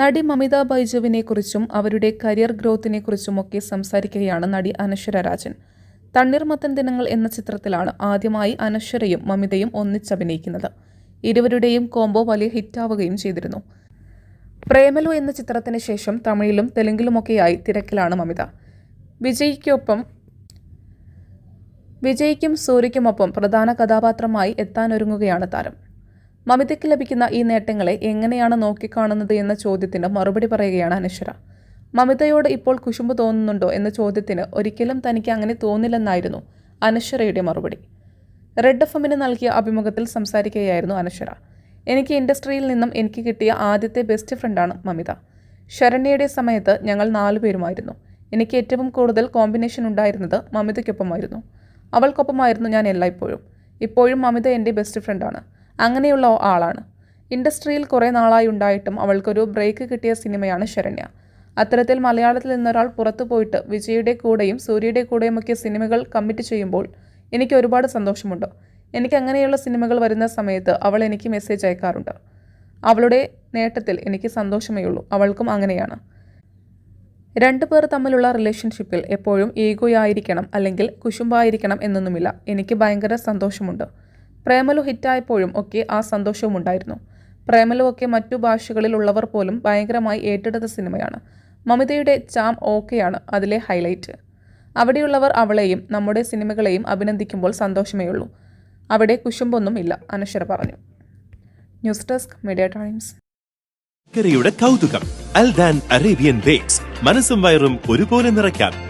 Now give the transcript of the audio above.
നടി മമിത ബൈജുവിനെ കുറിച്ചും അവരുടെ കരിയർ ഗ്രോത്തിനെ കുറിച്ചുമൊക്കെ സംസാരിക്കുകയാണ് നടി അനശ്വര രാജൻ. തണ്ണീർമത്തൻ ദിനങ്ങൾ എന്ന ചിത്രത്തിലാണ് ആദ്യമായി അനശ്വരയും മമിതയും ഒന്നിച്ചഭിനയിക്കുന്നത് ഇരുവരുടെയും കോംബോ വലിയ ഹിറ്റാവുകയും ചെയ്തിരുന്നു. പ്രേമലു എന്ന ചിത്രത്തിന് ശേഷം തമിഴിലും തെലുങ്കിലുമൊക്കെയായി തിരക്കിലാണ് മമിത. വിജയ്ക്കൊപ്പം വിജയ്ക്കും സൂര്യയ്ക്കുമൊപ്പം പ്രധാന കഥാപാത്രമായി എത്താനൊരുങ്ങുകയാണ് താരം. മമിതയ്ക്ക് ലഭിക്കുന്ന ഈ നേട്ടങ്ങളെ എങ്ങനെയാണ് നോക്കിക്കാണുന്നത് എന്ന ചോദ്യത്തിന് മറുപടി പറയുകയാണ് അനശ്വര. മമിതയോട് ഇപ്പോൾ കുശുമ്പ് തോന്നുന്നുണ്ടോ എന്ന ചോദ്യത്തിന് ഒരിക്കലും തനിക്ക് അങ്ങനെ തോന്നില്ലെന്നായിരുന്നു അനശ്വരയുടെ മറുപടി. റെഡ് എഫ് എമ്മിന് നൽകിയ അഭിമുഖത്തിൽ സംസാരിക്കുകയായിരുന്നു അനശ്വര. എനിക്ക് ഇൻഡസ്ട്രിയിൽ നിന്നും എനിക്ക് കിട്ടിയ ആദ്യത്തെ ബെസ്റ്റ് ഫ്രണ്ടാണ് മമിത. ശരണ്യയുടെ സമയത്ത് ഞങ്ങൾ നാലുപേരുമായിരുന്നു എനിക്ക് ഏറ്റവും കൂടുതൽ കോമ്പിനേഷൻ ഉണ്ടായിരുന്നത് മമിതയ്ക്കൊപ്പമായിരുന്നു. അവൾക്കൊപ്പമായിരുന്നു ഞാൻ എല്ലായ്പ്പോഴും. ഇപ്പോഴും മമിത എന്റെ ബെസ്റ്റ് ഫ്രണ്ടാണ്. അങ്ങനെയുള്ള ആളാണ്. ഇൻഡസ്ട്രിയിൽ കുറേ നാളായി ഉണ്ടായിട്ടും അവൾക്കൊരു ബ്രേക്ക് കിട്ടിയ സിനിമയാണ് ശരണ്യ. അത്തരത്തിൽ മലയാളത്തിൽ നിന്നൊരാൾ പുറത്തു പോയിട്ട് വിജയുടെ കൂടെയും സൂര്യയുടെ കൂടെയും കൂടെയുമൊക്കെ സിനിമകൾ കമ്മിറ്റ് ചെയ്യുമ്പോൾ എനിക്ക് ഒരുപാട് സന്തോഷമുണ്ട്. എനിക്ക് അങ്ങനെയുള്ള സിനിമകൾ വരുന്ന സമയത്ത് അവൾ എനിക്ക് മെസ്സേജ് അയക്കാറുണ്ട്. അവളുടെ നേട്ടത്തിൽ എനിക്ക് സന്തോഷമേ ഉള്ളൂ. അവൾക്കും അങ്ങനെയാണ്. രണ്ടു പേർ തമ്മിലുള്ള റിലേഷൻഷിപ്പിൽ എപ്പോഴും ഈഗോയായിരിക്കണം അല്ലെങ്കിൽ കുശുമ്പായിരിക്കണം എന്നൊന്നുമില്ല. എനിക്ക് ഭയങ്കര സന്തോഷമുണ്ട്. പ്രേമലു ഹിറ്റായപ്പോഴും ഒക്കെ ആ സന്തോഷവും ഉണ്ടായിരുന്നു പ്രേമലു ഒക്കെ മറ്റു ഭാഷകളിലുള്ളവർ പോലും ഭയങ്കരമായി ഏറ്റെടുത്ത സിനിമയാണ്. മമിതയുടെ ചാം ഓക്കെയാണ് അതിലെ ഹൈലൈറ്റ്. അവിടെയുള്ളവർ അവളെയും നമ്മുടെ സിനിമകളെയും അഭിനന്ദിക്കുമ്പോൾ സന്തോഷമേ ഉള്ളൂ അവിടെ കുശുമ്പൊന്നും ഇല്ല അനശ്വര പറഞ്ഞു. News desk media times. കൗതുകം കൗതുകം അൽദാൻ അറേബ്യൻ ബേക്സ്. മനസ്സും വയറും ഒരുപോലെ നിറയ്ക്കാം.